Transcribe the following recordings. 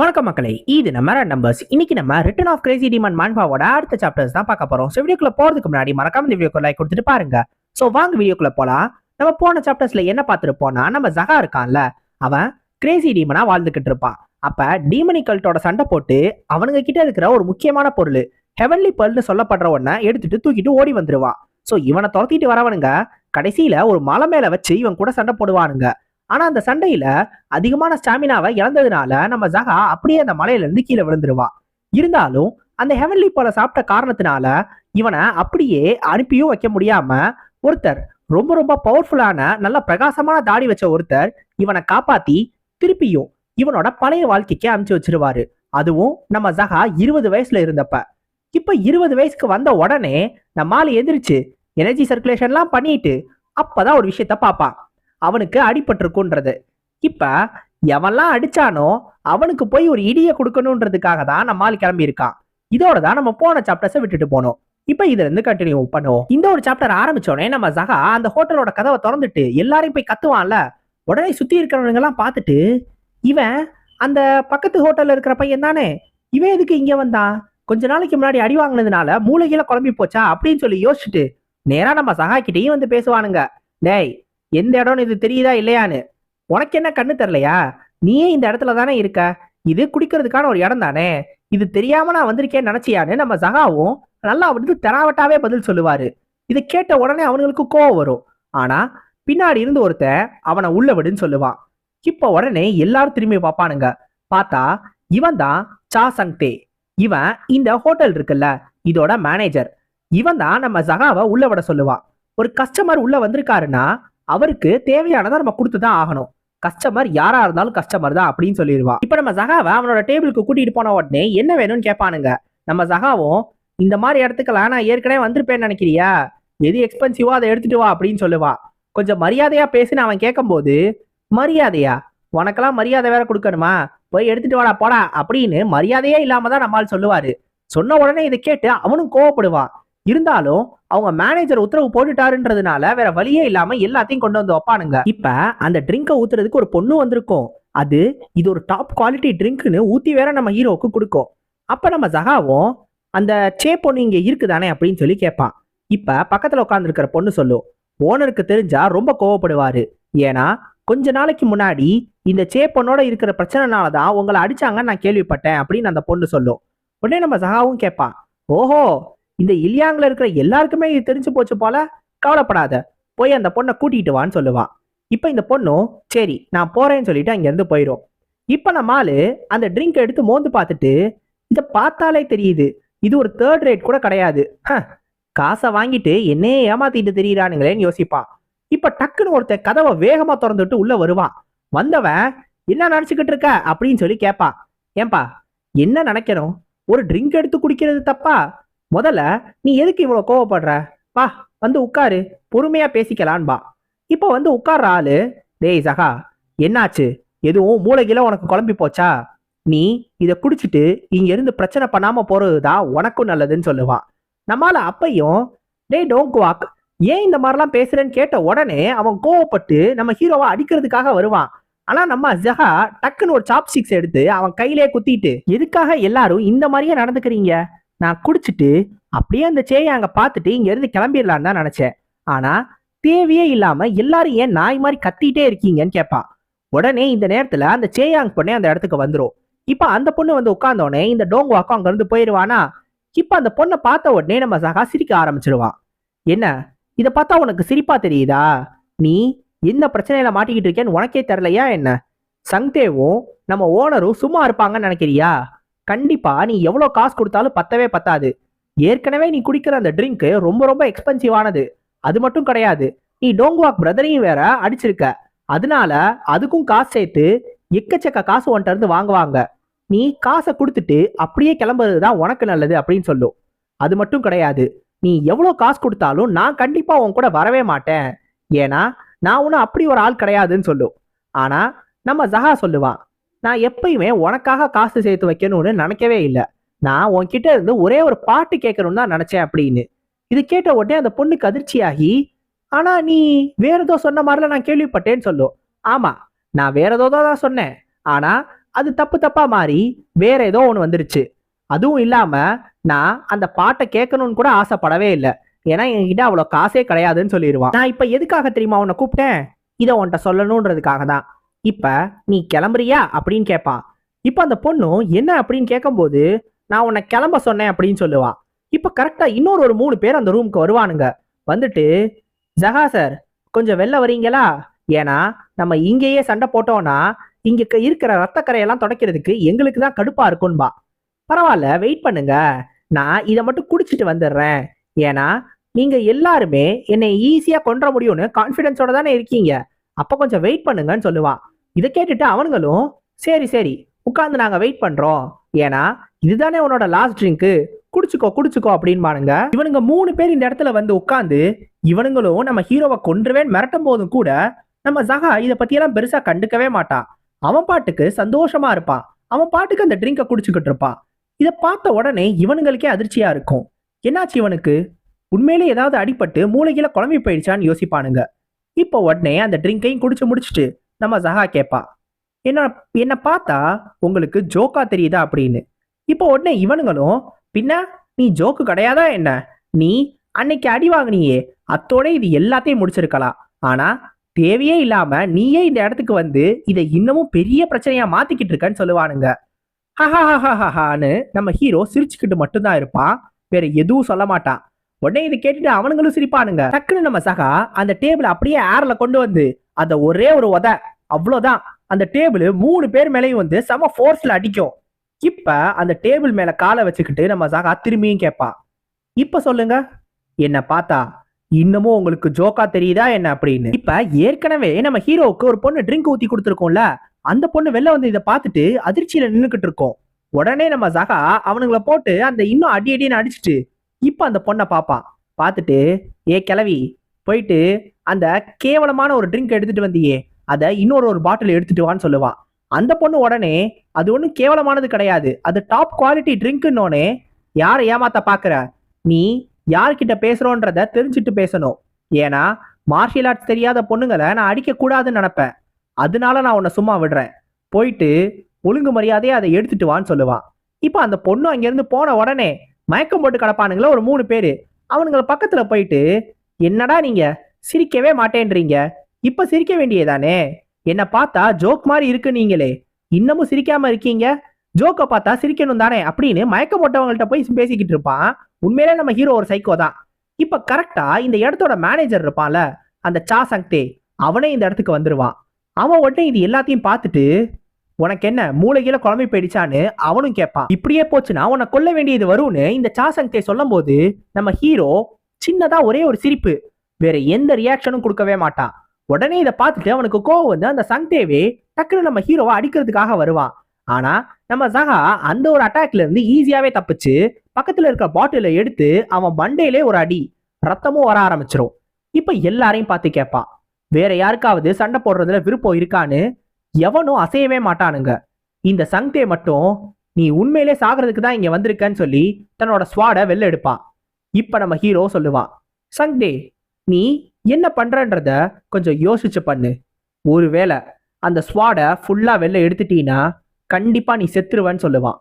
வணக்கம் மக்களே இது நம்ம நம்பர்ஸ் இன்னைக்கு நம்ம ரிட்டன் ஆஃப் கிரேசி டிமான் மான்பாவோட அடுத்த சாப்டர்ஸ் தான் பார்க்க போறோம். ஸோ வீடியோக்குள்ள போறதுக்கு முன்னாடி மறக்காம இந்த வீடியோக்கு லைக் கொடுத்துட்டு பாருங்க. ஸோ வாங்க வீடியோக்குள்ள போலாம். நம்ம போன சாப்டர்ஸ்ல என்ன பார்த்துருப்போம்னா நம்ம ஜகா இருக்கான்ல அவன் கிரேசி டீமனா வாழ்ந்துகிட்டு இருப்பான். அப்ப டீமனிகல்ட்டோட சண்டை போட்டு அவனுங்க கிட்ட இருக்கிற ஒரு முக்கியமான பொருள் ஹெவன்லி பர்ல்னு சொல்லப்படுற உடனே எடுத்துட்டு தூக்கிட்டு ஓடி வந்துருவான். ஸோ இவனை துரத்திட்டு வரவனுங்க கடைசியில ஒரு மலை மேல வச்சு இவன் கூட சண்டை போடுவானுங்க. ஆனா அந்த சண்டையில அதிகமான ஸ்டாமினாவை இழந்ததுனால நம்ம ஜகா அப்படியே அந்த மலையிலிருந்து கீழே விழுந்துருவா. இருந்தாலும் அந்த ஹெவன்லி பழ சாப்பிட்ட காரணத்தினால இவனை அப்படியே அனுப்பியும் வைக்க முடியாம ஒருத்தர் ரொம்ப ரொம்ப பவர்ஃபுல்லான நல்ல பிரகாசமான தாடி வச்ச ஒருத்தர் இவனை காப்பாத்தி திருப்பியும் இவனோட பழைய வாழ்க்கைக்கு அனுப்பிச்சு வச்சிருவாரு. அதுவும் நம்ம ஜகா இருபது வயசுல இருந்தப்ப. இப்ப இருபது வயசுக்கு வந்த உடனே நம்ம எந்திரிச்சு எனர்ஜி சர்க்குலேஷன்லாம் பண்ணிட்டு அப்பதான் ஒரு விஷயத்த பார்ப்பான். அவனுக்கு அடிபட்டிருக்குன்றது இப்ப எவன்லாம் அடிச்சானோ அவனுக்கு போய் ஒரு இடியை கொடுக்கணுன்றதுக்காக தான் நம்ம ஆள் கிளம்பி இருக்கான் இதோட தான் நம்ம போன சாப்டர்ஸை விட்டுட்டு போனோம். இப்ப இதுல இருந்து கண்டினியூ பண்ணுவோம். இந்த ஒரு சாப்டர் ஆரம்பிச்சோடனே நம்ம சகா அந்த ஹோட்டலோட கதவை திறந்துட்டு எல்லாரையும் போய் கத்துவான்ல. உடனே சுத்தி இருக்கிறவங்க எல்லாம் பார்த்துட்டு இவன் அந்த பக்கத்து ஹோட்டல்ல இருக்கிற பையன் தானே? இவன் எதுக்கு இங்க வந்தான் கொஞ்ச நாளைக்கு முன்னாடி அடி வாங்கினதுனால மூளைகீழ குழம்பி போச்சா? அப்படின்னு சொல்லி யோசிச்சுட்டு நேரா நம்ம சகா கிட்டேயும் வந்து பேசுவானுங்க. டேய் எந்த இடம்னு இது தெரியுதா இல்லையான்னு? உனக்கு என்ன கண்ணு தெரியலையா? நீயே இந்த இடத்துல தானே இருக்க? இது குடிக்கிறதுக்கான ஒரு இடம் தானே? இது தெரியாம நான் வந்திருக்கேன்னு நினைச்சியான்னு நம்ம சகாவும் நல்லா வந்து தெராவட்டாவே பதில் சொல்லுவாரு. இதை கேட்ட உடனே அவனுங்களுக்கு கோவம் வரும். ஆனா பின்னாடி இருந்து ஒருத்தன் அவனை உள்ள விடுன்னு சொல்லுவான். இப்ப உடனே எல்லாரும் திரும்பி பார்ப்பானுங்க. பார்த்தா இவன் தான் சா சங்தே இவன் இந்த ஹோட்டல் இருக்குல்ல இதோட மேனேஜர் இவன் தான் நம்ம சகாவை உள்ள விட சொல்லுவான். ஒரு கஸ்டமர் உள்ள வந்திருக்காருன்னா அவருக்கு தேவையானதை நம்ம கொடுத்து தான் ஆகணும். கஸ்டமர் யாரா இருந்தாலும் கஸ்டமர் தான் அப்படின்னு சொல்லிடுவான் இப்போ நம்ம ஜகாவை அவனோட டேபிளுக்கு கூட்டிட்டு போன உடனே என்ன வேணும்னு கேட்பானுங்க. நம்ம ஜகாவும் இந்த மாதிரி இடத்துக்கெல்லாம் நான் ஏற்கனவே வந்திருப்பேன்னு நினைக்கிறியா? எது எக்ஸ்பென்சிவோ அதை எடுத்துட்டு வா அப்படின்னு சொல்லுவா. கொஞ்சம் மரியாதையா பேசுன்னு அவன் கேட்கும்போது மரியாதையா? உனக்கெல்லாம் மரியாதை வேற கொடுக்கணுமா? போய் எடுத்துட்டு வாடா போடா அப்படின்னு மரியாதையே இல்லாம தான் நம்மால் சொல்லுவாரு. சொன்ன உடனே இதை கேட்டு அவனும் கோவப்படுவான். இருந்தாலும் அவங்க மேனேஜர் உத்தரவு போட்டுட்டாருன்றதுனால வேற வழியே இல்லாம எல்லாத்தையும் கொண்டு வந்து வைப்பானுங்க. இப்ப அந்த ட்ரிங்கை ஊத்துறதுக்கு ஒரு பொண்ணு வந்திருக்கும். அது இது ஒரு டாப் குவாலிட்டி ட்ரிங்க்னு ஊத்தி வேற நம்ம ஹீரோவுக்கு கொடுக்கும். அப்ப நம்ம ஜகாவும் அந்த சே பொண்ணு இங்க இருக்குதானே அப்படின்னு சொல்லி கேட்பான். இப்ப பக்கத்துல உட்காந்துருக்கிற பொண்ணு சொல்லும் ஓனருக்கு தெரிஞ்சா ரொம்ப கோவப்படுவாரு. ஏன்னா கொஞ்ச நாளைக்கு முன்னாடி இந்த சே பொண்ணோட இருக்கிற பிரச்சனைனால தான் உங்களை அடிச்சாங்கன்னு நான் கேள்விப்பட்டேன் அப்படின்னு அந்த பொண்ணு சொல்லும். உடனே நம்ம சகாவும் கேட்பான் ஓஹோ இந்த இலியாங்கில் இருக்கிற எல்லாருக்குமே இது தெரிஞ்சு போச்சு போல கவலைப்படாத. போய் அந்த பொண்ணை கூட்டிகிட்டு வான்னு சொல்லுவான் இப்போ இந்த பொண்ணும் சரி நான் போறேன்னு சொல்லிட்டு அங்கேருந்து போயிடும் இப்போ நம்ம ஆளு அந்த ட்ரிங்க் எடுத்து மோந்து பார்த்துட்டு இதை பார்த்தாலே தெரியுது. இது ஒரு தேர்ட் ரேட் கூட கிடையாது. காசை வாங்கிட்டு என்னையே ஏமாத்திட்டு தெரியுறானுங்களேன்னு யோசிப்பான் இப்போ டக்குன்னு ஒருத்தன் கதவை வேகமாக திறந்துட்டு உள்ளே வருவான் வந்தவன் என்ன நினச்சிக்கிட்டு இருக்க? அப்படின்னு சொல்லி கேட்பான் ஏன்பா என்ன நினைக்கணும்? ஒரு ட்ரிங்க் எடுத்து குடிக்கிறது தப்பா? முதல்ல நீ எதுக்கு இவ்வளோ கோவப்படுற? வா வந்து உட்காரு. பொறுமையா பேசிக்கலான்பா இப்போ வந்து உட்கார்ற ஆளு டேய் சகா என்னாச்சு? எதுவும் மூளைகில உனக்கு குழம்பி போச்சா? நீ இதை குடிச்சிட்டு இங்க இருந்து பிரச்சனை பண்ணாம போறதுதான் உனக்கும் நல்லதுன்னு சொல்லுவான். நம்மால அப்பையும் டேய் டோங்க் வாக் ஏன் இந்த மாதிரிலாம் பேசுறேன்னு கேட்ட உடனே அவன் கோவப்பட்டு நம்ம ஹீரோவை அடிக்கிறதுக்காக வருவான். ஆனா நம்ம ஜஹா டக்குன்னு ஒரு சாப்ஸ்டிக்ஸ் எடுத்து அவன் கையிலே குத்திட்டு எதுக்காக எல்லாரும் இந்த மாதிரியே நடந்துக்கிறீங்க? நான் குடிச்சிட்டு அப்படியே அந்த சேயை அங்கே பார்த்துட்டு இங்கேருந்து கிளம்பிடலான்னு தான் நினச்சேன். ஆனால் தேவையே இல்லாமல் எல்லாரும் ஏன் நாய் மாதிரி கத்திட்டே இருக்கீங்கன்னு கேட்பான் உடனே இந்த நேரத்தில் அந்த சேயாங் பொண்ணே அந்த இடத்துக்கு வந்துடும் இப்போ அந்த பொண்ணு வந்து உட்காந்தோடனே இந்த டோங்குவாக்கும் அங்கேருந்து போயிடுவானா இப்போ அந்த பொண்ணை பார்த்த உடனே நம்ம சகா சிரிக்க ஆரம்பிச்சிருவான் என்ன? இதை பார்த்தா உனக்கு சிரிப்பா தெரியுதா? நீ என்ன பிரச்சனையில மாட்டிக்கிட்டு இருக்கேன்னு உனக்கே தெரிலையா என்ன? சங்தேவும் நம்ம ஓனரும் சும்மா இருப்பாங்கன்னு நினைக்கிறியா? கண்டிப்பா நீ எவ்வளோ காசு கொடுத்தாலும் பத்தவே பத்தாது. ஏற்கனவே நீ குடிக்கிற அந்த ட்ரிங்க் ரொம்ப ரொம்ப எக்ஸ்பென்சிவானது அது மட்டும் கிடையாது. நீ டோங்குவாக் பிரதரையும் வேற அடிச்சிருக்க. அதனால அதுக்கும் காசு சேர்த்து எக்கச்சக்க காசு உன்கிட்ட இருந்து வாங்குவாங்க. நீ காசை கொடுத்துட்டு அப்படியே கிளம்புறது தான் உனக்கு நல்லது அப்படின்னு சொல்லும். அது மட்டும் கிடையாது. நீ எவ்வளோ காசு கொடுத்தாலும் நான் கண்டிப்பாக உன் கூட வரவே மாட்டேன். ஏன்னா நான் ஒன்றும் அப்படி ஒரு ஆள் கிடையாதுன்னு சொல்லும். ஆனால் நம்ம ஜஹா சொல்லுவான் நான் எப்பயுமே உனக்காக காசு சேர்த்து வைக்கணும்னு நினைக்கவே இல்லை. நான் உன்கிட்ட இருந்து ஒரே ஒரு பாட்டு கேட்கணும்னு தான் நினைச்சேன் அப்படின்னு. இது கேட்ட உடனே அந்த பொண்ணுக்கு அதிர்ச்சியாகி ஆனா நீ வேற ஏதோ சொன்ன மாதிரிலாம் நான் கேள்விப்பட்டேன்னு சொல்லும் ஆமா நான் வேற ஏதோ தான் சொன்னேன். ஆனா அது தப்பு தப்பா மாறி வேற ஏதோ ஒன்று வந்துருச்சு. அதுவும் இல்லாம நான் அந்த பாட்டை கேட்கணும்னு கூட ஆசைப்படவே இல்லை. ஏன்னா என்கிட்ட அவ்வளோ காசே கிடையாதுன்னு சொல்லிடுவான் நான் இப்போ எதுக்காக தெரியுமா உன்னை கூப்பிட்டேன்? இதை உன்கிட்ட சொல்லணுன்றதுக்காக தான். இப்போ நீ கிளம்புறியா அப்படின்னு கேட்பான் இப்போ அந்த பொண்ணும் என்ன அப்படின்னு கேட்கும்போது நான் உன்னை கிளம்ப சொன்னேன் அப்படின்னு சொல்லுவா. இப்போ கரெக்டாக இன்னொரு ஒரு மூணு பேர் அந்த ரூமுக்கு வருவானுங்க. வந்துட்டு ஜஹா சார் கொஞ்சம் வெளில வரீங்களா ஏன்னா நம்ம இங்கேயே சண்டை போட்டோம்னா இங்கே இருக்கிற ரத்தக்கரையெல்லாம் துடைக்கிறதுக்கு எங்களுக்கு தான் கடுப்பாக இருக்கும்பா. பரவாயில்ல வெயிட் பண்ணுங்க. நான் இதை மட்டும் குடிச்சிட்டு வந்துடுறேன். ஏன்னா நீங்கள் எல்லாருமே என்னை ஈஸியாக கொன்ற முடியும்னு கான்ஃபிடென்ஸோட தானே இருக்கீங்க. அப்போ கொஞ்சம் வெயிட் பண்ணுங்கன்னு சொல்லுவான் இதை கேட்டுட்டு அவனுங்களும் சரி சரி உட்காந்து நாங்கள் வெயிட் பண்ணுறோம் ஏன்னா இதுதானே உன்னோட லாஸ்ட் ட்ரிங்க்கு குடிச்சுக்கோ குடிச்சுக்கோ அப்படின்பானுங்க. இவனுங்க மூணு பேர் இந்த இடத்துல வந்து உட்காந்து இவனுங்களும் நம்ம ஹீரோவை கொன்றுவேன் மிரட்டும் போதும் கூட நம்ம ஜஹா இதை பற்றியெல்லாம் பெருசா கண்டுக்கவே மாட்டான் அவன் பாட்டுக்கு சந்தோஷமா இருப்பான். அவன் பாட்டுக்கு அந்த ட்ரிங்கை குடிச்சுக்கிட்டு இருப்பான். இதை பார்த்த உடனே இவனுங்களுக்கே அதிர்ச்சியா இருக்கும். என்னாச்சு இவனுக்கு? உண்மையிலே ஏதாவது அடிபட்டு மூளையில குழம்பி போயிடுச்சான்னு யோசிப்பானுங்க. இப்போ உடனே அந்த ட்ரிங்கையும் குடிச்சு முடிச்சுட்டு நம்ம ஜஹா கேட்பா என்ன என்னை பார்த்தா உங்களுக்கு ஜோக்கா தெரியுதா அப்படின்னு. இப்போ உடனே இவனுங்களும் பின்ன நீ ஜோக்கு கிடையாதா என்ன? நீ அன்னைக்கு அடி வாங்கினியே. அத்தோட இது எல்லாத்தையும் முடிச்சிருக்கலாம் ஆனா தேவையே இல்லாம நீயே இந்த இடத்துக்கு வந்து இதை இன்னமும் பெரிய பிரச்சனையா மாத்திக்கிட்டு இருக்கன்னு சொல்லுவானுங்க. ஹஹாஹாஹான்னு நம்ம ஹீரோ சிரிச்சுக்கிட்டு மட்டும்தான் இருப்பான். வேற எதுவும் சொல்ல மாட்டான். உடனே இதை கேட்டுட்டு அவனுங்களும் சிரிப்பானுங்க. டக்குன்னு நம்ம சகா அந்த டேபிள் அப்படியே ஏர்ல கொண்டு வந்து அந்த ஒரே ஒரு உத அவ்வளோதான் அந்த டேபிள் மூணு பேர் மேலேயும் வந்து செம ஃபோர்ஸில் அடிக்கும். இப்போ அந்த டேபிள் மேலே காலை வச்சுக்கிட்டு நம்ம சகா திரும்பியும் கேட்பான் இப்போ சொல்லுங்க. என்னை பார்த்தா இன்னமும் உங்களுக்கு ஜோக்கா தெரியுதா என்ன அப்படின்னு. இப்ப ஏற்கனவே நம்ம ஹீரோவுக்கு ஒரு பொண்ணு ட்ரிங்க் ஊத்தி கொடுத்துருக்கோம்ல அந்த பொண்ணு வெளில வந்து இதை பார்த்துட்டு அதிர்ச்சியில நின்றுக்கிட்டு இருக்கோம். உடனே நம்ம சகா அவனுங்கள போட்டு அந்த இன்னும் அடி அடின்னு அடிச்சுட்டு இப்ப அந்த பொண்ணை பார்ப்பான் பார்த்துட்டு ஏ கிளவி போயிட்டு அந்த கேவலமான ஒரு ட்ரிங்க் எடுத்துட்டு வந்தியே அதை இன்னொரு ஒரு பாட்டில் எடுத்துட்டு வான்னு சொல்லுவான் அந்த பொண்ணு உடனே அது ஒன்றும் கேவலமானது கிடையாது. அது டாப் குவாலிட்டி ட்ரிங்க்னோடனே யாரை ஏமாத்த பார்க்குற நீ யார்கிட்ட பேசுகிறோன்றத தெரிஞ்சுட்டு பேசணும். ஏன்னா மார்ஷியல் ஆர்ட்ஸ் தெரியாத பொண்ணுங்களை நான் அடிக்கக்கூடாதுன்னு நினப்பேன். அதனால நான் உன்னை சும்மா விடுறேன். போயிட்டு ஒழுங்கு மரியாதையை அதை எடுத்துட்டு வான்னு சொல்லுவான் இப்போ அந்த பொண்ணு அங்கேருந்து போன உடனே மயக்கம் போட்டு கிடப்பானுங்களே ஒரு மூணு பேர். அவனுங்களை பக்கத்தில் போயிட்டு என்னடா நீங்க? சிரிக்கவே மாட்டேன்றீங்க. இப்ப சிரிக்க வேண்டியதானே? என்ன பார்த்தா ஜோக் மாதிரி இருக்கு நீங்களே. இன்னமும் சிரிக்காம இருக்கீங்க? ஜோக்கை பார்த்தா சிரிக்கணும் தானே அப்படின்னு மயக்க மொட்டவங்கள்ட்ட போய் பேசிக்கிட்டு இருப்பான். உண்மையிலே நம்ம ஹீரோ ஒரு சைக்கோ தான். இப்ப கரெக்டா இந்த இடத்தோட மேனேஜர் இருப்பான்ல அந்த சா சங்தே அவனே இந்த இடத்துக்கு வந்துருவான். அவன் உடனே இது எல்லாத்தையும் பார்த்துட்டு உனக்கு என்ன மூளையில குழம்பு போயிடுச்சான்னு? அவனும் கேட்பான். இப்படியே போச்சுன்னா உன்னை கொல்ல வேண்டியது வரும்னு இந்த சா சொல்லும் போது நம்ம ஹீரோ சின்னதா ஒரே ஒரு சிரிப்பு. வேற எந்த ரியாக்ஷனும் கொடுக்கவே மாட்டான் உடனே இதை பார்த்துட்டு அவனுக்கு கோவம் வந்து அந்த சங்தேவே டக்குன்னு நம்ம ஹீரோவை அடிக்கிறதுக்காக வருவான் ஆனா நம்ம சகா அந்த ஒரு அட்டாக்ல இருந்து ஈஸியாவே தப்பிச்சு பக்கத்துல இருக்க பாட்டில எடுத்து அவன் மண்டையிலே ஒரு அடி ரத்தமும் வர ஆரம்பிச்சிரும். இப்ப எல்லாரையும் பார்த்து கேட்பான் வேற யாருக்காவது சண்டை போடுறதுல விருப்பம் இருக்கான்னு எவனும் அசையவே மாட்டானுங்க. இந்த சங்தே மட்டும் நீ உண்மையிலே சாகிறதுக்கு தான் இங்க வந்திருக்கன்னு சொல்லி தன்னோட ஸ்வாட வெளில எடுப்பான் இப்போ நம்ம ஹீரோ சொல்லுவான் சங்டே நீ என்ன பண்ணுறன்றத கொஞ்சம் யோசிச்சு பண்ணு. ஒருவேளை அந்த ஸ்வாட ஃபுல்லாக வெளில எடுத்துட்டீன்னா கண்டிப்பாக நீ செத்துருவன்னு சொல்லுவான்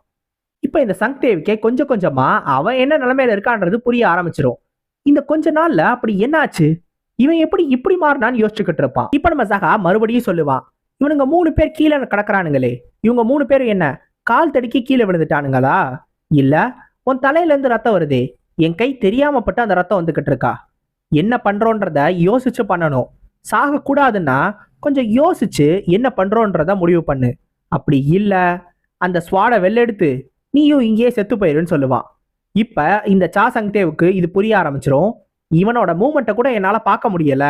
இப்போ இந்த சங்தேவுக்கே கொஞ்சம் கொஞ்சமாக அவன் என்ன நிலைமையில இருக்கான்றது புரிய ஆரம்பிச்சிடும் இந்த கொஞ்ச நாளில் அப்படி என்னாச்சு? இவன் எப்படி இப்படி மாறினான்னு யோசிச்சுக்கிட்டு இருப்பான். இப்போ நம்ம சகா மறுபடியும் சொல்லுவான் இவனுங்க மூணு பேர் கீழே கிடக்குறானுங்களே இவங்க மூணு பேர் என்ன கால் தடுக்கி கீழே விழுந்துட்டானுங்களா? இல்லை உன் தலையிலேருந்து ரத்தம் வருதே என் கை தெரியாம பட்டு அந்த ரத்தம் வந்துகிட்டு இருக்கா என்ன பண்றோன்றத யோசிச்சு பண்ணணும். சாகக்கூடாதுன்னா கொஞ்சம் யோசிச்சு என்ன பண்றோன்றத முடிவு பண்ணு. அப்படி இல்லை அந்த ஸ்வாடை வெள்ளெடுத்து நீயும் இங்கேயே செத்து போயிருன்னு சொல்லுவான். இப்போ இந்த சா சங்தேவுக்கு இது புரிய ஆரம்பிச்சிரும். இவனோட மூமெண்ட்டை கூட என்னால் பார்க்க முடியல.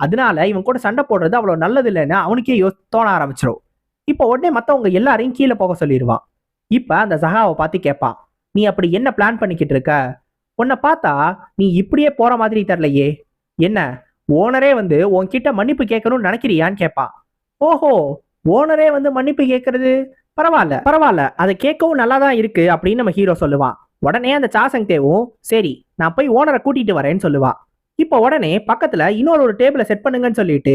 அதனால இவன் கூட சண்டை போடுறது அவ்வளோ நல்லது இல்லைன்னு அவனுக்கே யோ தோண ஆரம்பிச்சிரும். இப்போ உடனே மற்றவங்க எல்லாரையும் கீழே போக சொல்லிடுவான். இப்போ அந்த சகாவை பார்த்து கேட்பான் நீ அப்படி என்ன பிளான் பண்ணிக்கிட்டு இருக்க? உன்னை பார்த்தா நீ இப்படியே போற மாதிரி தெரிலையே என்ன? ஓனரே வந்து உன்கிட்ட மன்னிப்பு கேட்கணும்னு நினைக்கிறியான்னு கேட்பான் ஓஹோ ஓனரே வந்து மன்னிப்பு கேட்கறது? பரவாயில்ல பரவாயில்ல. அதை கேட்கவும் நல்லா தான் இருக்கு அப்படின்னு நம்ம ஹீரோ சொல்லுவான் உடனே அந்த சாசங் தேவும் சரி நான் போய் ஓனரை கூட்டிட்டு வரேன்னு சொல்லுவான் இப்போ உடனே பக்கத்துல இன்னொரு ஒரு டேபிளை செட் பண்ணுங்கன்னு சொல்லிட்டு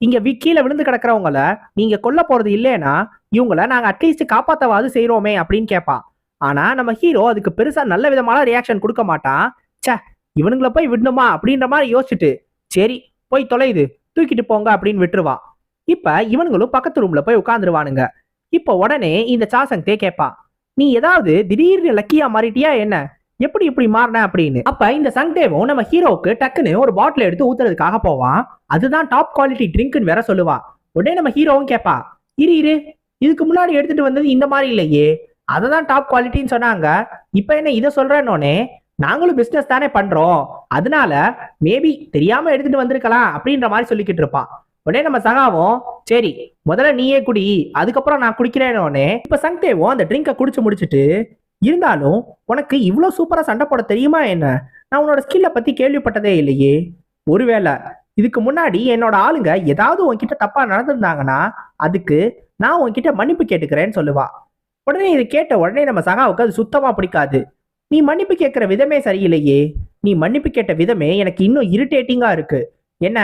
இங்க வி- கீழே விழுந்து கிடக்குறவங்கள நீங்க கொல்ல போறது இல்லைன்னா இவங்கள நாங்க அட்லீஸ்ட் காப்பாத்தவாது செய்யறோமே அப்படின்னு கேட்பான் ஆனா நம்ம ஹீரோ அதுக்கு பெருசா நல்ல விதமான ரியாக்ஷன் கொடுக்க மாட்டான். ச்சே இவனுங்களை போய் விடணுமா அப்படின்ற மாதிரி யோசிச்சுட்டு சரி போய் தொலையுது தூக்கிட்டு போங்க அப்படின்னு விட்டுருவான் இப்ப இவனுங்களும் பக்கத்து ரூம்ல போய் உட்காந்துருவானுங்க இப்ப உடனே இந்த சாசங்தே கேட்பான் நீ ஏதாவது திடீர்னு லக்கியா மாறிட்டியா என்ன? எப்படி இப்படி மாறின? அப்படின்னு. அப்ப இந்த சங்தேவும் நம்ம ஹீரோவுக்கு டக்குன்னு ஒரு பாட்டில் எடுத்து ஊத்துறதுக்காக போவான். அதுதான் டாப் குவாலிட்டி ட்ரிங்க்னு வேற சொல்லுவான் உடனே நம்ம ஹீரோவும் கேட்பா இரு இரு இதுக்கு முன்னாடி எடுத்துட்டு வந்தது இந்த மாதிரி இல்லையே. அதை தான் டாப் குவாலிட்டின்னு சொன்னாங்க. இப்போ என்ன இதை சொல்றேன்னொன்னே நாங்களும் பிஸ்னஸ் தானே பண்றோம். அதனால மேபி தெரியாம எடுத்துட்டு வந்திருக்கலாம் அப்படின்ற மாதிரி சொல்லிக்கிட்டு இருப்பான். உடனே நம்ம சகாவும் சரி முதல்ல நீயே குடி அதுக்கப்புறம் நான் குடிக்கிறேன்னொடனே இப்ப சங்தேவும் அந்த ட்ரிங்கை குடிச்சு முடிச்சிட்டு இருந்தாலும் உனக்கு இவ்வளோ சூப்பராக சண்டை போட தெரியுமா என்ன? நான் உன்னோட ஸ்கில்லை பற்றி கேள்விப்பட்டதே இல்லையே. ஒருவேளை இதுக்கு முன்னாடி என்னோட ஆளுங்க ஏதாவது உன்கிட்ட தப்பாக நடந்திருந்தாங்கன்னா அதுக்கு நான் உன்கிட்ட மன்னிப்பு கேட்டுக்கிறேன்னு சொல்லுவா. உடனே இது கேட்ட உடனே நம்ம சகாவுக்கு அது சுத்தமா பிடிக்காது. நீ மன்னிப்பு கேட்கிற விதமே சரியில்லையே. நீ மன்னிப்பு கேட்ட விதமே எனக்கு இன்னும் இரிட்டேட்டிங்கா இருக்கு. என்ன?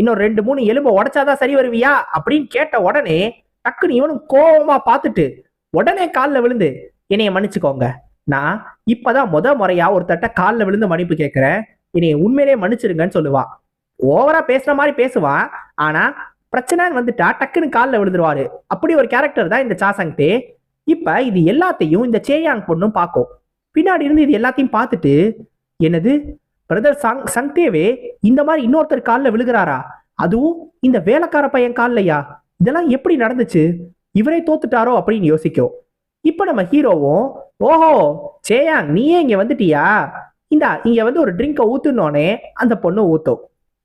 இன்னும் ரெண்டு மூணு எலும்பை உடைச்சாதான் சரி வருவியா? அப்படின்னு கேட்ட உடனே டக்குன்னு இவனும் கோபமாக பார்த்துட்டு உடனே காலில் விழுந்து என்னைய மன்னிச்சுக்கோங்க. நான் இப்பதான் முத முறையா ஒருத்தட்ட காலில் விழுந்து மன்னிப்பு கேட்கிறேன். என்னைய உண்மையிலேயே மன்னிச்சிருங்கன்னு சொல்லுவா. ஓவரா பேசுற மாதிரி பேசுவான் ஆனா பிரச்சனைன்னு வந்துட்டா டக்குன்னு காலில் விழுந்துருவாரு. அப்படி ஒரு கேரக்டர் தான் இந்த சாசங்கிட்டே இப்போ இது எல்லாத்தையும் இந்த சேயாங் பொண்ணும் பார்க்கும் பின்னாடி இருந்து இது எல்லாத்தையும் பார்த்துட்டு என்னது? பிரதர் சங் சங்தேவே இந்த மாதிரி இன்னொருத்தர் காலில் விழுகிறாரா? அதுவும் இந்த வேலைக்கார பையன் கால்லையா? இதெல்லாம் எப்படி நடந்துச்சு? இவரே தோத்துட்டாரோ அப்படின்னு யோசிக்கும். இப்போ நம்ம ஹீரோவும் ஓஹோ சேயாங் நீயே இங்கே வந்துட்டியா? இந்தா இங்கே வந்து ஒரு ட்ரிங்கை ஊற்றுனோடனே அந்த பொண்ணு ஊற்றும்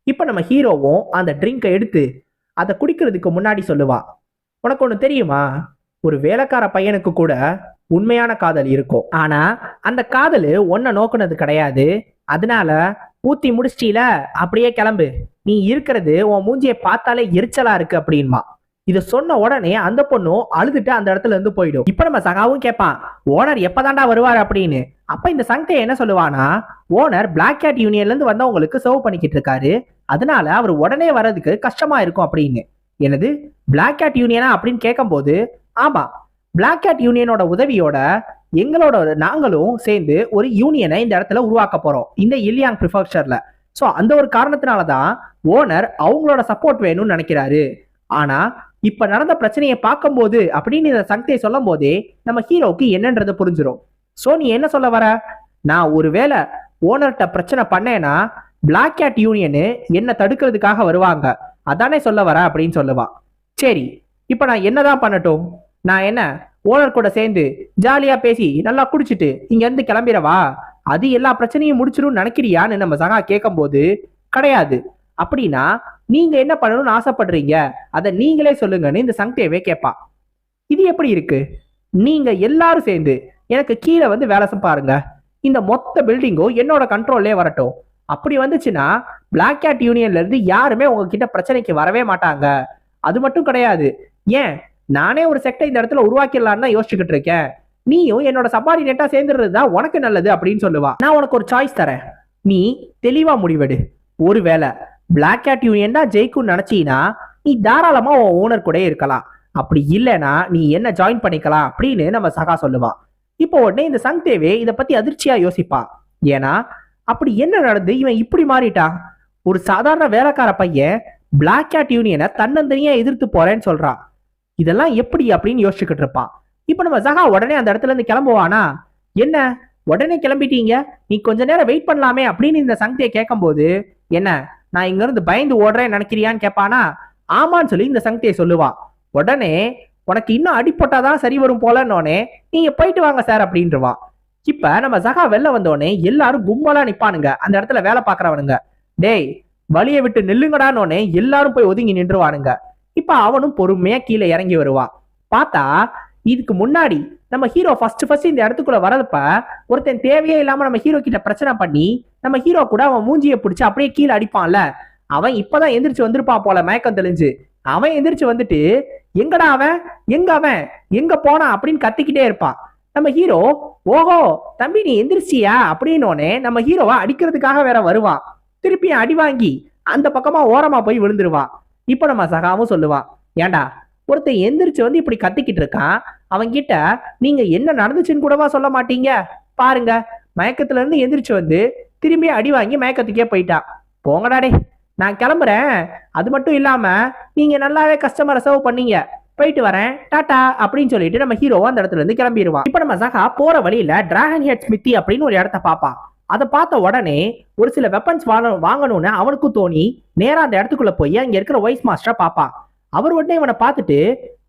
இப்போ நம்ம ஹீரோவும் அந்த ட்ரிங்கை எடுத்து அதை குடிக்கிறதுக்கு முன்னாடி சொல்லுவா. உனக்கு ஒன்று தெரியுமா? ஒரு வேலைக்கார பையனுக்கு கூட உண்மையான காதல் இருக்கும். ஆனா அந்த காதல் ஒன்ன நோக்குனது கிடையாது. அதனால ஊத்தி முடிச்சிட்டீல அப்படியே கிளம்பு. நீ இருக்கிறது உன் மூஞ்சியை பார்த்தாலே எரிச்சலா இருக்கு அப்படின்மா. இதை சொன்ன உடனே அந்த பொண்ணும் அழுதுட்டு அந்த இடத்துல இருந்து போயிடும். இப்ப நம்ம சகாவும் கேட்பான் ஓனர் எப்பதாண்டா வருவார்? அப்படின்னு. அப்ப இந்த சங்கத்தை என்ன சொல்லுவானா ஓனர் பிளாக் கேட் யூனியன்ல இருந்து வந்தவங்களுக்கு சர்வ் பண்ணிக்கிட்டு இருக்காரு. அதனால அவர் உடனே வர்றதுக்கு கஷ்டமா இருக்கும் அப்படின்னு. எனது பிளாக் கேட் யூனியனா அப்படின்னு கேட்கும்போது ஆமா. பிளாக் கேட் யூனியனோட உதவியோட எங்களோட நாங்களும் சேர்ந்து ஒரு யூனியனை இந்த இடத்துல உருவாக்க போறோம். இந்த இலியாங் ப்ரிஃபர்ச்சர்ல ஸோ அந்த ஒரு காரணத்தினால தான் ஓனர் அவங்களோட சப்போர்ட் வேணும்னு நினைக்கிறாரு. ஆனா இப்ப நடந்த பிரச்சனையை பார்க்கும்போது அப்படின்னு இந்த சக்தியை சொல்லும் போதே நம்ம ஹீரோவுக்கு என்னன்றது புரிஞ்சிடும் ஸோ நீ என்ன சொல்ல வர? நான் ஒருவேளை ஓனர்கிட்ட பிரச்சனை பண்ணேன்னா பிளாக் கேட் யூனியனு என்னை தடுக்கிறதுக்காக வருவாங்க. அதானே சொல்ல வர அப்படின்னு சொல்லுவான் சரி இப்போ நான் என்னதான் பண்ணட்டும்? நான் என்ன? ஓனர் கூட சேர்ந்து ஜாலியா பேசி நல்லா குடிச்சிட்டு இங்க இருந்து கிளம்பிடவா? அது எல்லா பிரச்சனையும் முடிச்சிடும் நினைக்கிறியான்னு நம்ம சகா கேட்கும்போது கிடையாது. அப்படின்னா நீங்க என்ன பண்ணணும்னு ஆசைப்படுறீங்க? அதை நீங்களே சொல்லுங்கன்னு இந்த சங்தேவே கேட்பான் இது எப்படி இருக்கு? நீங்க எல்லாரும் சேர்ந்து எனக்கு கீழே வந்து வேலை பாருங்க இந்த மொத்த பில்டிங்கும் என்னோட கண்ட்ரோல்லே வரட்டும். அப்படி வந்துச்சுன்னா பிளாக் கேட் யூனியன்ல இருந்து யாருமே உங்ககிட்ட பிரச்சனைக்கு வரவே மாட்டாங்க. அது மட்டும் கிடையாது. ஏன்? நானே ஒரு செக்டை இந்த இடத்துல உருவாக்கிடலான்னு தான் யோசிச்சுக்கிட்டு இருக்கேன். நீயும் என்னோட சபார்டினேட்டா சேர்ந்துடுறது தான் உனக்கு நல்லது அப்படின்னு சொல்லுவா. நான் உனக்கு ஒரு சாய்ஸ் தரேன். நீ தெளிவா முடிவெடு. ஒருவேளை பிளாக் கேட் யூனியன் தான் ஜெயிக்கும்னு நினைச்சீனா நீ தாராளமா உன் ஓனர் கூட இருக்கலாம். அப்படி இல்லைன்னா நீ என்ன ஜாயின் பண்ணிக்கலாம் அப்படின்னு நம்ம சகா சொல்லுவான் இப்போ உடனே இந்த சங் தேவே இதை பத்தி அதிர்ச்சியா யோசிப்பா. ஏன்னா அப்படி என்ன நடந்து இவன் இப்படி மாறிட்டான் ஒரு சாதாரண வேலைக்கார பையன் பிளாக் கேட் யூனியனை தன்னந்தனியா எதிர்த்து போறேன்னு சொல்றான் இதெல்லாம் எப்படி அப்படின்னு யோசிச்சுக்கிட்டு இருப்பான் இப்போ நம்ம ஜஹா உடனே அந்த இடத்துல இருந்து கிளம்புவானா? என்ன? உடனே கிளம்பிட்டீங்க? நீ கொஞ்ச நேரம் வெயிட் பண்ணலாமே அப்படின்னு இந்த சங்கத்தையை கேட்கும்போது என்ன நான் இங்கேருந்து பயந்து ஓடுறேன்னு நினைக்கிறியான்னு கேட்பானா? ஆமான்னு சொல்லி இந்த சங்கத்தையை சொல்லுவா. உடனே உனக்கு இன்னும் அடிப்பட்டாதான் சரி வரும் போலன்னோடனே நீங்கள் போயிட்டு வாங்க சார் அப்படின்றவா. இப்போ நம்ம ஜஹா வெளில வந்தோடனே எல்லாரும் கும்பலாக நிற்பானுங்க அந்த இடத்துல வேலை பார்க்குறவனுங்க. டேய் வழியை விட்டு நில்லுங்கடான்னொடனே எல்லாரும் போய் ஒதுங்கி நின்றுவானுங்க. இப்போ அவனும் பொறுமையாக கீழே இறங்கி வருவான் பார்த்தா இதுக்கு முன்னாடி நம்ம ஹீரோ ஃபர்ஸ்ட் ஃபர்ஸ்ட் இந்த இடத்துக்குள்ள வரதுப்ப ஒருத்தன் தேவையே இல்லாம நம்ம ஹீரோ கிட்ட பிரச்சனை பண்ணி நம்ம ஹீரோ கூட அவன் மூஞ்சியை பிடிச்சி அப்படியே கீழே அடிப்பான்ல. அவன் இப்பதான் எந்திரிச்சு வந்திருப்பான் போல மயக்கம் தெளிஞ்சு. அவன் எந்திரிச்சு வந்துட்டு எங்கடா அவன்? எங்க அவன்? எங்க போனான் அப்படின்னு கத்திக்கிட்டே இருப்பான் நம்ம ஹீரோ ஓஹோ தம்பி நீ எந்திரிச்சியா? அப்படின்னோடனே நம்ம ஹீரோவை அடிக்கிறதுக்காக வேற வருவான் திருப்பி அடி வாங்கி அந்த பக்கமா ஓரமா போய் விழுந்துருவான் இப்போ நம்ம சகாவும் சொல்லுவான் ஏன்டா ஒருத்தன் எந்திரிச்சு வந்து இப்படி கத்திக்கிட்டு இருக்கான். அவன்கிட்ட நீங்க என்ன நடந்துச்சுன்னு கூடவா சொல்ல மாட்டீங்க? பாருங்க மயக்கத்துல இருந்து எந்திரிச்சு வந்து திரும்பி அடி வாங்கி மயக்கத்துக்கே போயிட்டான் போங்கடா டே நான் கிளம்புறேன். அது மட்டும் இல்லாம நீங்க நல்லாவே கஸ்டமரை சர்வ் பண்ணீங்க. போயிட்டு வரேன். டாடா அப்படின்னு சொல்லிட்டு நம்ம ஹீரோ அந்த இடத்துல இருந்து கிளம்பிடுவான் இப்போ நம்ம சகா போற வழியில டிராகன் ஹெட் ஸ்மித்தி அப்படின்னு ஒரு இடத்த பார்ப்பான் அதை பார்த்த உடனே ஒரு சில வெப்பன்ஸ் வாங்க வாங்கணும்னு அவனுக்கும் தோணி நேராக அந்த இடத்துக்குள்ள போய் அங்கே இருக்கிற வைஸ் மாஸ்டரை பார்ப்பான். அவர் உடனே இவனை பார்த்துட்டு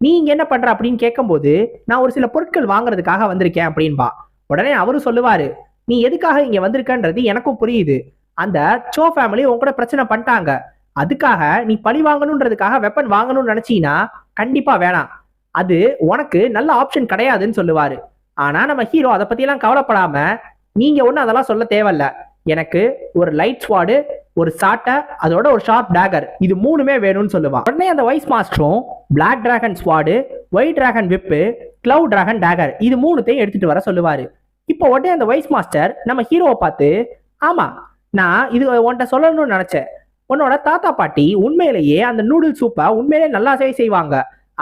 நீ இங்கே என்ன பண்ற? அப்படின்னு கேட்கும்போது நான் ஒரு சில பொருட்கள் வாங்குறதுக்காக வந்திருக்கேன் அப்படின்பா. உடனே அவரும் சொல்லுவாரு நீ எதுக்காக இங்க வந்திருக்கன்றது எனக்கும் புரியுது. அந்த சோ ஃபேமிலி உன் கூட பிரச்சனை பண்ணிட்டாங்க. அதுக்காக நீ பழி வாங்கணுன்றதுக்காக வெப்பன் வாங்கணும்னு நினைச்சீங்கன்னா கண்டிப்பா வேணாம். அது உனக்கு நல்ல ஆப்ஷன் கிடையாதுன்னு சொல்லுவாரு. ஆனா நம்ம ஹீரோ அதை பத்தி எல்லாம் கவலைப்படாம நீங்க ஒன்றும் அதெல்லாம் சொல்ல தேவையில்ல. எனக்கு ஒரு லைட் ஸ்வாடு ஒரு சாட்டை அதோட ஒரு ஷார்ப் டேகர் இது மூணுமே வேணும்னு சொல்லுவான் உடனே அந்த wise மாஸ்டரும் black dragon sword white dragon whip glove dragon dagger இது மூணுத்தையும் எடுத்துட்டு வர சொல்லுவாரு. இப்போ உடனே அந்த வைஸ் மாஸ்டர் நம்ம ஹீரோவை பார்த்து ஆமா நான் இது உன்கிட்ட சொல்லணும்னு நினைச்சேன். உன்னோட தாத்தா பாட்டி உண்மையிலேயே அந்த நூடுல் சூப்பை உண்மையிலேயே நல்லாவே செய்வாங்க.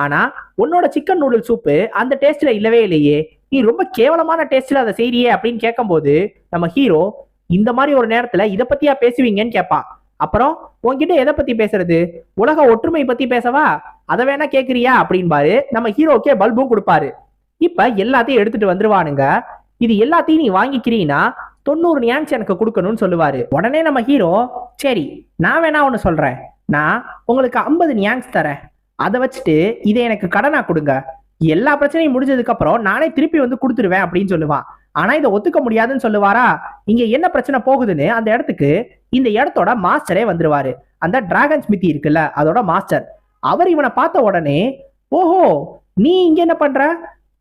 ஆனா உன்னோட சிக்கன் நூடுல் சூப்பு அந்த டேஸ்ட்ல இல்லவே இல்லையே. நீ ரொம்ப கேவலமான டேஸ்ட்ல அதை செய்றியே அப்படின்னு கேட்கும்போது நம்ம ஹீரோ இந்த மாதிரி ஒரு நேரத்துல இதை பத்தியா பேசுவீங்கன்னு கேட்பான். அப்புறம் உன்கிட்ட எதை பத்தி பேசுறது? உலக ஒற்றுமை பத்தி பேசவா? அதை வேணா கேக்குறியா அப்படின்பாரு. நம்ம ஹீரோக்கே பல்பும் கொடுப்பாரு. இப்ப எல்லாத்தையும் எடுத்துட்டு வந்துருவானுங்க. இது எல்லாத்தையும் நீ வாங்கிக்கிறீன்னா தொண்ணூறு நியான்ஸ் எனக்கு கொடுக்கணும்னு சொல்லுவாரு. உடனே நம்ம ஹீரோ சரி நான் வேணா ஒன்று சொல்றேன். நான் உங்களுக்கு ஐம்பது நியான்ஸ் தரேன். அதை வச்சுட்டு இதை எனக்கு கடனா கொடுங்க. எல்லா பிரச்சனையும் முடிஞ்சதுக்கு அப்புறம் நானே திருப்பி வந்து கொடுத்துருவேன் அப்படின்னு சொல்லுவான் ஆனா இதை ஒத்துக்க முடியாதுன்னு சொல்லுவாரா? இங்க என்ன பிரச்சனை போகுதுன்னு அந்த இடத்துக்கு இந்த இடத்தோட மாஸ்டரே வந்துருவாரு. அந்த டிராகன் ஸ்மித்தி இருக்குல்ல அதோட மாஸ்டர். அவர் இவனை பார்த்த உடனே ஓஹோ நீ இங்க என்ன பண்ற?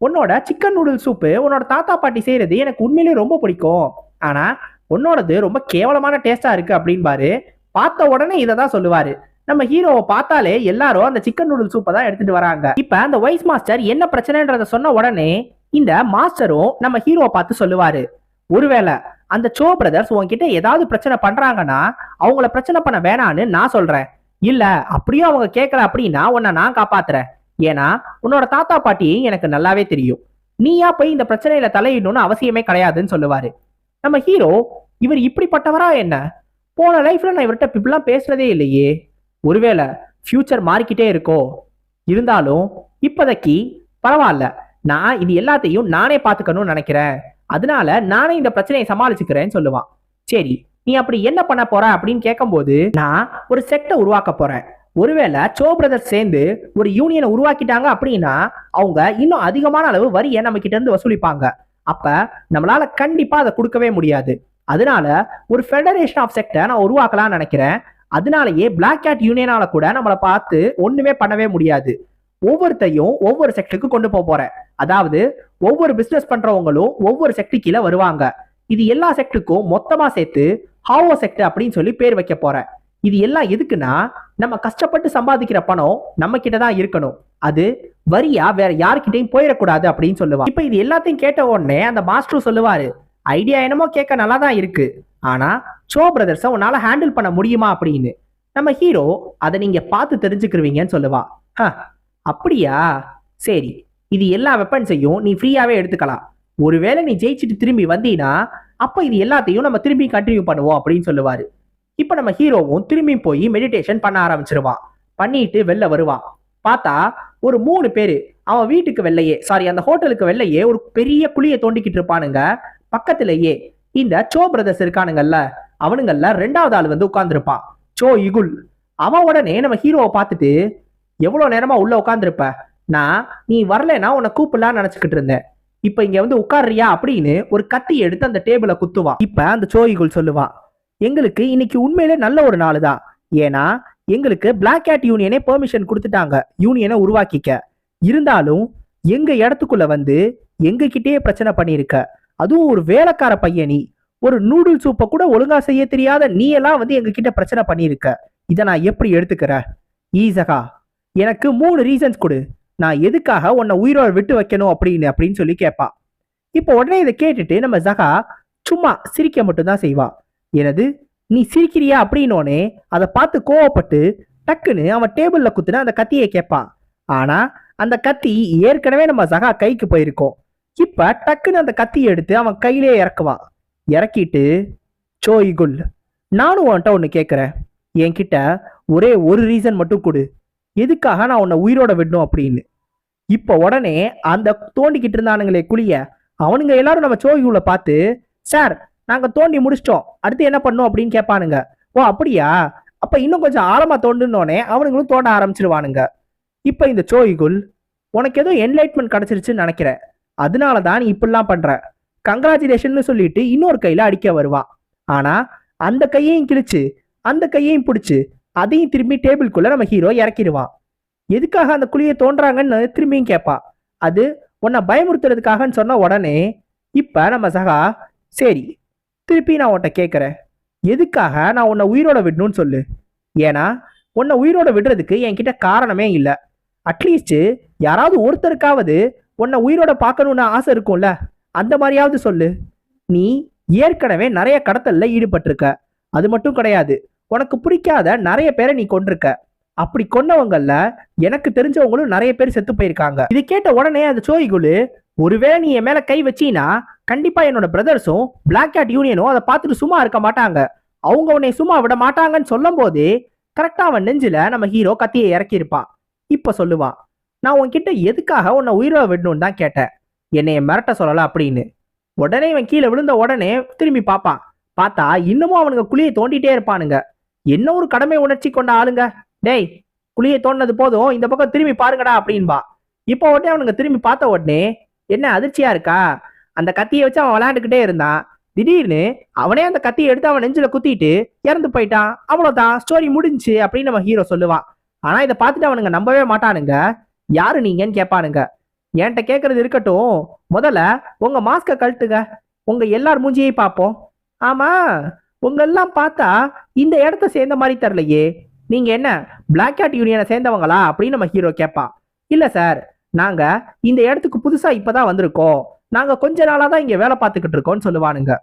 உன்னோட சிக்கன் நூடுல் சூப்பு உன்னோட தாத்தா பாட்டி செய்யறது எனக்கு உண்மையிலேயே ரொம்ப பிடிக்கும். ஆனா உன்னோடது ரொம்ப கேவலமான டேஸ்டா இருக்கு அப்படின்பாரு. பார்த்த உடனே இதை தான் சொல்லுவாரு. நம்ம ஹீரோவை பார்த்தாலே எல்லாரும் அந்த சிக்கன் நூடுல் சூப்பை தான் எடுத்துட்டு வராங்க. இப்ப அந்த வைஸ் மாஸ்டர் என்ன பிரச்சனைன்றத சொன்ன உடனே இந்த மாஸ்டரும் நம்ம ஹீரோவை பார்த்து சொல்லுவாரு. ஒருவேளை அந்த சோ பிரதர்ஸ் உங்ககிட்ட ஏதாவது பிரச்சனை பண்றாங்கன்னா அவங்கள பிரச்சனை பண்ண வேணான்னு நான் சொல்றேன். இல்ல அப்படியும் அவங்க கேட்கல அப்படின்னா உன்னை நான் காப்பாத்துறேன். ஏன்னா உன்னோட தாத்தா பாட்டி எனக்கு நல்லாவே தெரியும். நீயா போய் இந்த பிரச்சனையில தலையிடணும்னு அவசியமே கிடையாதுன்னு சொல்லுவாரு. நம்ம ஹீரோ இவர் இப்படிப்பட்டவரா என்ன? போன லைஃப்ல நான் இவர்கிட்ட இப்படிலாம் பேசுறதே இல்லையே. ஒருவேளை ஃபியூச்சர் மாறிக்கிட்டே இருக்கோ? இருந்தாலும் இப்போதைக்கு பரவாயில்ல. நான் இது எல்லாத்தையும் நானே பார்த்துக்கணும்னு நினைக்கிறேன். அதனால நானே இந்த பிரச்சனையை சமாளிச்சுக்கிறேன்னு சொல்லுவான் சரி நீ அப்படி என்ன பண்ண போற அப்படின்னு கேட்கும்போது நான் ஒரு செக்டை உருவாக்க போறேன். ஒருவேளை சோ பிரதர்ஸ் சேர்ந்து ஒரு யூனியனை உருவாக்கிட்டாங்க அப்படின்னா அவங்க இன்னும் அதிகமான அளவு வரியை நம்ம கிட்ட இருந்து வசூலிப்பாங்க? அப்ப நம்மளால கண்டிப்பா அதை கொடுக்கவே முடியாது. அதனால ஒரு ஃபெடரேஷன் ஆஃப் செக்டர் நான் உருவாக்கலாம்னு நினைக்கிறேன். அதனாலயே பிளாக் கேட் யூனியனால கூட நம்மளை பார்த்து ஒண்ணுமே பண்ணவே முடியாது. ஒவ்வொருத்தையும் ஒவ்வொரு செக்டருக்கு கொண்டு போக போறேன் அதாவது ஒவ்வொரு பிசினஸ் பண்றவங்களும் ஒவ்வொரு செக்டு கீழே வருவாங்க. இது எல்லா செக்டுக்கும் மொத்தமா சேர்த்து ஹாவோ செக்டர் அப்படின்னு சொல்லி பேர் வைக்க போறேன் இது எல்லாம் எதுக்குன்னா நம்ம கஷ்டப்பட்டு சம்பாதிக்கிற பணம் நம்ம கிட்ட தான் இருக்கணும். அது வரியா வேற யாருக்கிட்டையும் போயிடக்கூடாது அப்படின்னு சொல்லுவாங்க இப்ப இது எல்லாத்தையும் கேட்ட உடனே அந்த மாஸ்டரும் சொல்லுவாரு ஐடியா என்னமோ கேட்க நல்லா தான் இருக்கு. ஆனா சோ பிரதர்ஸை உன்னால ஹேண்டில் பண்ண முடியுமா அப்படின்னு? நம்ம ஹீரோ அதை நீங்க பார்த்து தெரிஞ்சுக்கிருவீங்கன்னு சொல்லுவா. அப்படியா? சரி இது எல்லா வெப்பன்ஸையும் நீ ஃப்ரீயாவே எடுத்துக்கலாம். ஒருவேளை நீ ஜெயிச்சுட்டு திரும்பி வந்தீனா அப்ப இது எல்லாத்தையும் நம்ம திரும்பி கண்டினியூ பண்ணுவோம் அப்படின்னு சொல்லுவாரு. இப்ப நம்ம ஹீரோவும் திரும்பி போய் மெடிடேஷன் பண்ண ஆரம்பிச்சிருவான் பண்ணிட்டு வெளில வருவான் பார்த்தா ஒரு மூணு பேரு அவன் வீட்டுக்கு வெளிலையே சாரி அந்த ஹோட்டலுக்கு வெளிலையே ஒரு பெரிய குழியை தோண்டிக்கிட்டு இருப்பானுங்க. பக்கத்திலேயே இந்த சோ பிரதர்ஸ் இருக்கானுங்கல்ல அவனுங்கள்ல ரெண்டாவது ஆள் வந்து உட்காந்துருப்பான் சோ இகுல் அவன் உடனே நம்ம ஹீரோவை பார்த்துட்டு எவ்வளோ நேரமா உள்ள உட்காந்துருப்ப நான் நீ வரலைன்னா உன்னை கூப்பிடலாம்னு நினச்சிக்கிட்டு இருந்தேன். இப்போ இங்கே வந்து உட்காடுறியா அப்படின்னு ஒரு கத்தி எடுத்து அந்த டேபிளை குத்துவான் இப்போ அந்த சோயிகுள் சொல்லுவான் எங்களுக்கு இன்னைக்கு உண்மையிலே நல்ல ஒரு நாள் தான். ஏன்னா எங்களுக்கு பிளாக் கேட் யூனியனே பெர்மிஷன் கொடுத்துட்டாங்க. யூனியனை உருவாக்கிக்க. இருந்தாலும் எங்க இடத்துக்குள்ள வந்து எங்ககிட்டயே பிரச்சனை பண்ணியிருக்க. அதுவும் ஒரு வேலைக்கார பையனி ஒரு நூடுல் சூப்பை கூட ஒழுங்கா செய்ய தெரியாத நீ எல்லாம் வந்து எங்ககிட்ட பிரச்சனை பண்ணியிருக்க. இதை நான் எப்படி எடுத்துக்கிற? ஈசகா எனக்கு மூணு ரீசன்ஸ் கொடு. நான் எதுக்காக உன்னை உயிரோட விட்டு வைக்கணும் அப்படின்னு அப்படின்னு சொல்லி கேட்பான் இப்போ உடனே இதை கேட்டுட்டு நம்ம ஜகா சும்மா சிரிக்க மட்டும்தான் செய்வா. எனது நீ சிரிக்கிறியா அப்படின்னோடனே அதை பார்த்து கோவப்பட்டு டக்குன்னு அவன் டேபிளில் குத்துனா அந்த கத்தியை கேட்பான் ஆனால் அந்த கத்தி ஏற்கனவே நம்ம சகா கைக்கு போயிருக்கோம். இப்ப டக்குன்னு அந்த கத்தியை எடுத்து அவன் கையிலே இறக்குவான். இறக்கிட்டு சோயிகுல் நானும் உன்கிட்ட ஒன்று கேட்குறேன் என்கிட்ட ஒரே ஒரு ரீசன் மட்டும் கொடு. எதுக்காக நான் உன்னை உயிரோட விடணும்? அப்படின்னு. இப்போ உடனே அந்த தோண்டிக்கிட்டு இருந்தானுங்களே குழிய அவனுங்க எல்லாரும் நம்ம சோகிக்குள்ள பார்த்து சார் நாங்கள் தோண்டி முடிச்சிட்டோம். அடுத்து என்ன பண்ணோம்? அப்படின்னு கேட்பானுங்க. ஓ அப்படியா? அப்போ இன்னும் கொஞ்சம் ஆழமாக தோண்டுனோடனே அவனுங்களும் தோண்ட ஆரம்பிச்சிருவானுங்க. இப்போ இந்த சோயிகுல் உனக்கு ஏதோ என்லைட்மெண்ட் கிடச்சிருச்சுன்னு நினைக்கிறேன். அதனால தான் நீ இப்படிலாம் பண்ற. கங்க்ராச்சுலேஷன் சொல்லிட்டு இன்னொரு கையில அடிக்க வருவான் ஆனா அந்த கையையும் கிழிச்சு அந்த கையையும் பிடிச்சு அதையும் திரும்பி டேபிள்குள்ள நம்ம ஹீரோ இறக்கிடுவான் எதுக்காக அந்த குழியை தோன்றாங்கன்னு திரும்பியும் கேட்பான் அது உன்னை பயமுறுத்துறதுக்காகன்னு சொன்ன உடனே இப்ப நம்ம சகா சரி திருப்பி நான் உன்கிட்ட கேட்குறேன் எதுக்காக நான் உன்னை உயிரோட விடணும்னு சொல்லு. ஏன்னா உன்னை உயிரோட விடுறதுக்கு என்கிட்ட காரணமே இல்லை. அட்லீஸ்ட் யாராவது ஒருத்தருக்காவது உன்னை உயிரோட பார்க்கணும்னு ஆசை இருக்கும்ல அந்த மாதிரியாவது சொல்லு. நீ ஏற்கனவே நிறைய கடத்தல்ல ஈடுபட்டிருக்க. அது மட்டும் கிடையாது உனக்கு பிடிக்காத நிறைய பேரை நீ கொண்டிருக்க அப்படி கொன்னவங்கல்ல எனக்கு தெரிஞ்சவங்களும் நிறைய பேர் செத்து போயிருக்காங்க. இது கேட்ட உடனே அந்த சோய்குலு ஒருவேளை நீ என் மேல கை வச்சினா கண்டிப்பா என்னோட பிரதர்ஸும் பிளாக் கேட் யூனியனும் அதை பார்த்துட்டு சும்மா இருக்க மாட்டாங்க. அவங்க உன்னை சும்மா விட மாட்டாங்கன்னு சொல்லும் போதே கரெக்டா அவன் நெஞ்சில நம்ம ஹீரோ கத்தியை இறக்கியிருப்பான். இப்ப சொல்லுவான் நான் உன்கிட்ட எதுக்காக உன்னை உயிரோட விடணும்னு தான் கேட்டேன். என்னைய மிரட்ட சொல்லலை அப்படின்னு. உடனே இவன் கீழே விழுந்த உடனே திரும்பி பார்ப்பான். பார்த்தா இன்னமும் அவனுங்க குழியை தோண்டிட்டே இருப்பானுங்க. என்ன ஒரு கடமை உணர்ச்சி கொண்ட ஆளுங்க. டேய் குழியை தோண்டினது போதும் இந்த பக்கம் திரும்பி பாருங்கடா அப்படின்பா. இப்போ உடனே அவனுங்க திரும்பி பார்த்த உடனே என்ன அதிர்ச்சியா இருக்கா? அந்த கத்தியை வச்சு அவன் விளையாண்டுக்கிட்டே இருந்தான். திடீர்னு அவனே அந்த கத்தியை எடுத்து அவன் நெஞ்சில குத்திட்டு இறந்து போயிட்டான். அவ்வளோதான் ஸ்டோரி முடிஞ்சு அப்படின்னு நம்ம ஹீரோ சொல்லுவான். ஆனா இதை பார்த்துட்டு அவனுங்க நம்பவே மாட்டானுங்க. யாரு நீங்கன்னு கேட்பானுங்க என்கிட்ட கேட்கறது இருக்கட்டும். முதல்ல உங்க மாஸ்க கழட்டுங்க. உங்க எல்லார் மூஞ்சியை பார்ப்போம். ஆமா உங்க எல்லாம் பார்த்தா இந்த இடத்த சேர்ந்த மாதிரி தரலையே நீங்க என்ன பிளாக் கேட் யூனியனை சேர்ந்தவங்களா? அப்படின்னு நம்ம ஹீரோ கேட்பான் இல்ல சார் நாங்க இந்த இடத்துக்கு புதுசா இப்பதான் வந்திருக்கோம். நாங்க கொஞ்ச நாளா தான் இங்க வேலை பார்த்துக்கிட்டு இருக்கோம்னு சொல்லுவானுங்க.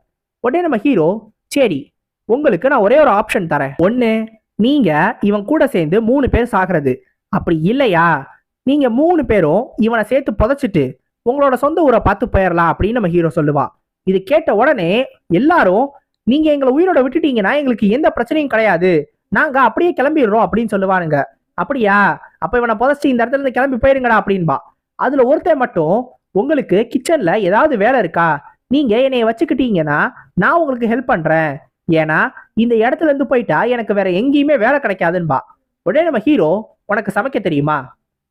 உடனே நம்ம ஹீரோ சரி உங்களுக்கு நான் ஒரே ஒரு ஆப்ஷன் தரேன். ஒன்று நீங்க இவன் கூட சேர்ந்து மூணு பேர் சாகிறது. அப்படி இல்லையா? நீங்க மூணு பேரும் இவனை சேர்த்து புதைச்சிட்டு உங்களோட சொந்த ஊரை பார்த்து போயிடலாம் அப்படின்னு நம்ம ஹீரோ சொல்லுவான் இது கேட்ட உடனே எல்லாரும் நீங்க எங்களை உயிரோட விட்டுட்டீங்கன்னா எங்களுக்கு எந்த பிரச்சனையும் கிடையாது. நாங்க அப்படியே கிளம்பிடுறோம் அப்படின்னு சொல்லுவானுங்க. அப்படியா? அப்ப இவனை புதைச்சி இந்த இடத்துல இருந்து கிளம்பி போயிருங்கடா அப்படின்பா. அதுல ஒருத்தன் மட்டும் உங்களுக்கு கிச்சன்ல ஏதாவது வேலை இருக்கா? நீங்க என்னைய வச்சுக்கிட்டீங்கன்னா நான் உங்களுக்கு ஹெல்ப் பண்றேன். ஏன்னா இந்த இடத்துல இருந்து போயிட்டா எனக்கு வேற எங்கேயுமே வேலை கிடைக்காதுன்பா. உடனே நம்ம ஹீரோ உனக்கு சமைக்க தெரியுமா?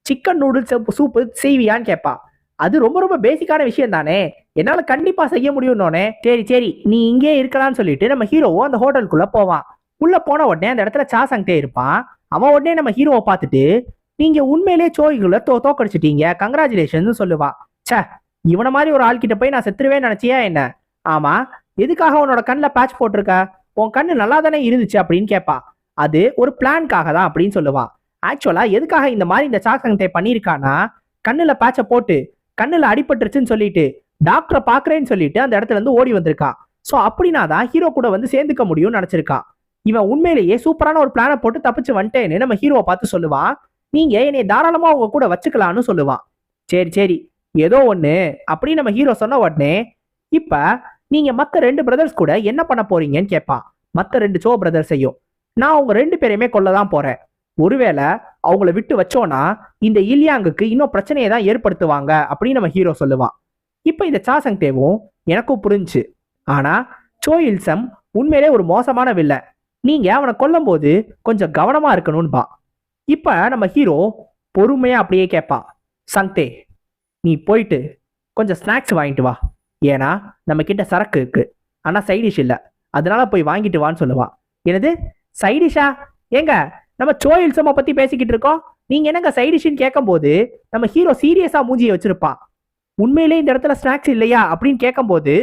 சிக்கன் நூடுல்ஸ் சூப்பு செய்வியான்னு கேட்பா அது ரொம்ப ரொம்ப பேசிக்கான விஷயம் தானே. என்னால் கண்டிப்பாக செய்ய முடியும்னோனே சரி சரி நீ இங்கே இருக்கலாம்னு சொல்லிட்டு நம்ம ஹீரோவோ அந்த ஹோட்டலுக்குள்ளே போவான். உள்ளே போன உடனே அந்த இடத்துல சாசங்கிட்டே இருப்பான். அவன் உடனே நம்ம ஹீரோவை பார்த்துட்டு நீங்கள் உண்மையிலே சோய்களை தோ தோக்கடிச்சிட்டீங்க கங்க்ராச்சுலேஷன் சொல்லுவான். ச்சே இவனை மாதிரி ஒரு ஆள்கிட்ட போய் நான் செத்துருவேன் நினச்சியா என்ன? ஆமாம் எதுக்காக உன்னோட கண்ணில் பேட்ச் போட்டிருக்க? உன் கண்ணு நல்லா தானே இருந்துச்சு அப்படின்னு கேட்பான் அது ஒரு பிளான்காக தான் அப்படின்னு சொல்லுவான். ஆக்சுவலா எதுக்காக இந்த மாதிரி இந்த சாக்சங்கத்தை பண்ணியிருக்கானா கண்ணுல பேட்சை போட்டு கண்ணுல அடிபட்டுருச்சுன்னு சொல்லிட்டு டாக்டரை பாக்குறேன்னு சொல்லிட்டு அந்த இடத்துல இருந்து ஓடி வந்திருக்கான். ஸோ அப்படின்னா தான் ஹீரோ கூட வந்து சேர்ந்துக்க முடியும்னு நினைச்சிருக்கான். இவன் உண்மையிலேயே சூப்பரான ஒரு பிளானை போட்டு தப்பிச்சு வந்துட்டேன்னு நம்ம ஹீரோவை பார்த்து சொல்லுவான். நீங்க என்னை தாராளமா உங்க கூட வச்சுக்கலான்னு சொல்லுவான். சரி சரி ஏதோ ஒண்ணு அப்படின்னு நம்ம ஹீரோ சொன்ன உடனே இப்ப நீங்க மத்த ரெண்டு பிரதர்ஸ் கூட என்ன பண்ண போறீங்கன்னு கேட்பான். மத்த ரெண்டு சோ பிரதர்ஸையும் நான் உங்கள் ரெண்டு பேரையுமே கொல்ல தான் போறேன். ஒருவேளை அவங்கள விட்டு வச்சோன்னா இந்த இல்யாங்குக்கு இன்னும் பிரச்சனையை தான் ஏற்படுத்துவாங்க அப்படின்னு நம்ம ஹீரோ சொல்லுவான். இப்போ இந்த சாசங் தேவும் எனக்கும் புரிஞ்சுச்சு ஆனா சோ இல்சம் உண்மையிலே ஒரு மோசமான வில்லை. நீங்க அவனை கொல்லும் போது கொஞ்சம் கவனமா இருக்கணும்பா. இப்ப நம்ம ஹீரோ பொறுமையா அப்படியே கேட்பான் சங்தே நீ போயிட்டு கொஞ்சம் ஸ்நாக்ஸ் வாங்கிட்டு வா. ஏன்னா நம்ம கிட்ட சரக்கு இருக்கு. ஆனா சைடிஷ் இல்லை. அதனால போய் வாங்கிட்டு வான்னு சொல்லுவான். என்னது? சைடிஷா ஏங்க நம்ம சோயில் சோயில்சம பத்தி பேசிக்கிட்டு இருக்கோம். நீங்க என்னங்க சைடிஷ்னு கேட்கும்போது நம்ம ஹீரோ சீரியஸா மூஞ்சியை வச்சிருப்பான் உண்மையிலே இந்த இடத்துல ஸ்நாக்ஸ் இல்லையா அப்படின்னு கேட்கும்போது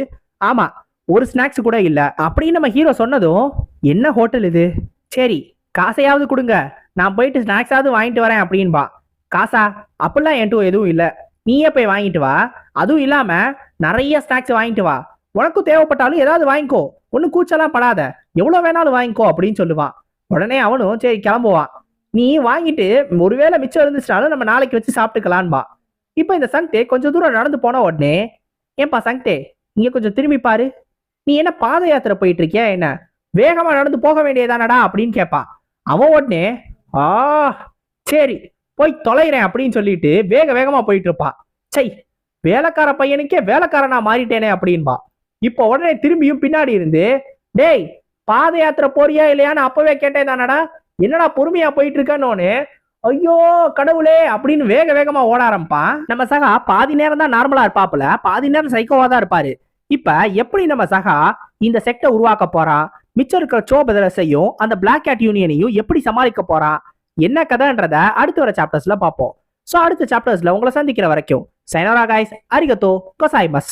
ஆமா ஒரு ஸ்நாக்ஸ் கூட இல்ல. அப்படின்னு நம்ம ஹீரோ சொன்னதும் என்ன ஹோட்டல் இது? சரி காசையாவது கொடுங்க. நான் போயிட்டு ஸ்நாக்ஸாவது வாங்கிட்டு வரேன் அப்படின்பா. காசா அப்படிலாம் என்கிட்ட எதுவும் இல்லை. நீயே போய் வாங்கிட்டு வா. அதுவும் இல்லாம நிறைய ஸ்நாக்ஸ் வாங்கிட்டு வா. உனக்கும் தேவைப்பட்டாலும் ஏதாவது வாங்கிக்கோ. ஒன்றும் கூச்சலாம் படாத. எவ்வளோ வேணாலும் வாங்கிக்கோ அப்படின்னு சொல்லுவான். உடனே அவனும் சரி கிளம்புவான். நீ வாங்கிட்டு ஒருவேளை மிச்சம் இருந்துச்சுனாலும் நம்ம நாளைக்கு வச்சு சாப்பிட்டுக்கலான்பா. இப்போ இந்த சங்டே கொஞ்சம் தூரம் நடந்து போன உடனே ஏன்பா சங்டே இங்க கொஞ்சம் திரும்பி பாரு. நீ என்ன பாத யாத்திரை போயிட்டு இருக்கியா என்ன? வேகமா நடந்து போக வேண்டியதானடா? அப்படின்னு கேட்பான் அவன் உடனே ஆ சரி போய் தொலைகிறேன் அப்படின்னு சொல்லிட்டு வேக வேகமா போயிட்டு இருப்பான் சை வேலைக்கார பையனுக்கே வேலைக்காரனா மாறிட்டேனே அப்படின்பா. இப்போ உடனே திரும்பியும் பின்னாடி இருந்து டேய் பாத யாத்திரை போறியா இல்லையான்னு அப்பவே கேட்டேன் தானடா என்னடா பொறுமையா போயிட்டு இருக்கான்னு ஐயோ கடவுளே அப்படின்னு வேக வேகமா ஓட ஆரம்பிப்பான். நம்ம சகா பாதி நேரம் தான் நார்மலா இருப்பாப்புல பாதி நேரம் சைக்கோவா தான் இருப்பாரு. இப்ப எப்படி நம்ம சகா இந்த செக்டை உருவாக்க போறான்? மிச்சம் இருக்கிற சோ அந்த பிளாக் கேட் யூனியனையும் எப்படி சமாளிக்க போறான்? என்ன கதைன்றத அடுத்து வர சாப்டர்ஸ்ல பார்ப்போம். ஸோ அடுத்த சாப்டர்ஸ்ல உங்களை சந்திக்கிற வரைக்கும் சைனோரா காய்ஸ் அரிகத்தோ கொசாய்மஸ்